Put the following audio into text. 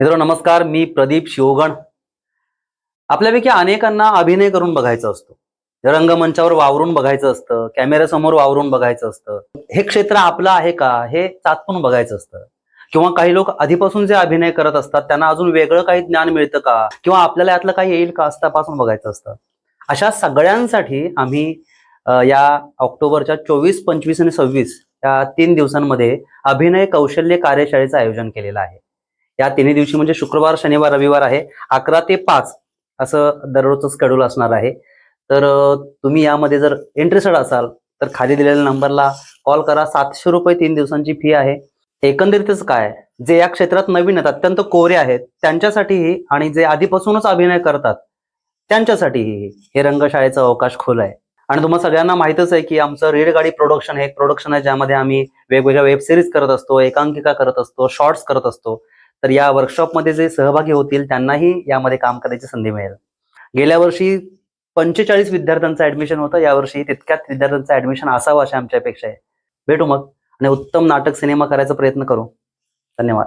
मित्रांनो नमस्कार मी प्रदीप शिवगण. आपल्यापैकी अनेकांना अभिनय करून बघायचं असतो. रंगमंचावर वावरून बघायचं असतं कॅमेऱ्यासमोर वावरून बघायचं असतं. हे क्षेत्र आपलं आहे का? हे चाचपून बघायचं असतं. किंवा काही लोक आधीपासून जे अभिनय करत असतात त्यांना अजून वेगळं काही ज्ञान मिळतं का? किंवा आपल्याला यातलं काही येईल का? असतापासून तपासून बघायचं असतं. अशा सगळ्यांसाठी आम्ही या ऑक्टोबरच्या चोवीस पंचवीस आणि सव्वीस या तीन दिवसांमध्ये अभिनय कौशल्य कार्यशाळेचं आयोजन केलेलं आहे. या तिन्ही दिवशी म्हणजे शुक्रवार शनिवार रविवार आहे. अकरा ते पाच असं दररोजचं स्केड्यूल असणार आहे. तर तुम्ही यामध्ये जर इंटरेस्टेड असाल तर खाली दिलेल्या नंबरला कॉल करा. सातशे रुपये तीन दिवसांची फी आहे. एकंदरीतच काय जे या क्षेत्रात नवीन आहेत अत्यंत कोरे आहेत त्यांच्यासाठीही आणि जे आधीपासूनच अभिनय करतात त्यांच्यासाठीही हे रंगशाळेचा अवकाश खुला आहे. आणि तुम्हाला सगळ्यांना माहितच आहे की आमचं रेडगाडी प्रोडक्शन हे एक प्रोडक्शन आहे ज्यामध्ये आम्ही वेगवेगळ्या वेब सिरीज करत असतो एकांकिका करत असतो शॉर्ट्स करत असतो. तर या वर्कशॉपमध्ये जे सहभागी होतील त्यांनाही यामध्ये काम करायची संधी मिळेल. गेल्या वर्षी पंचेचाळीस विद्यार्थ्यांचं ऍडमिशन होतं. यावर्षी तितक्याच विद्यार्थ्यांचं ऍडमिशन असावं अशी आमची अपेक्षा आहे. भेटू मग. आणि उत्तम नाटक सिनेमा करायचा प्रयत्न करू. धन्यवाद.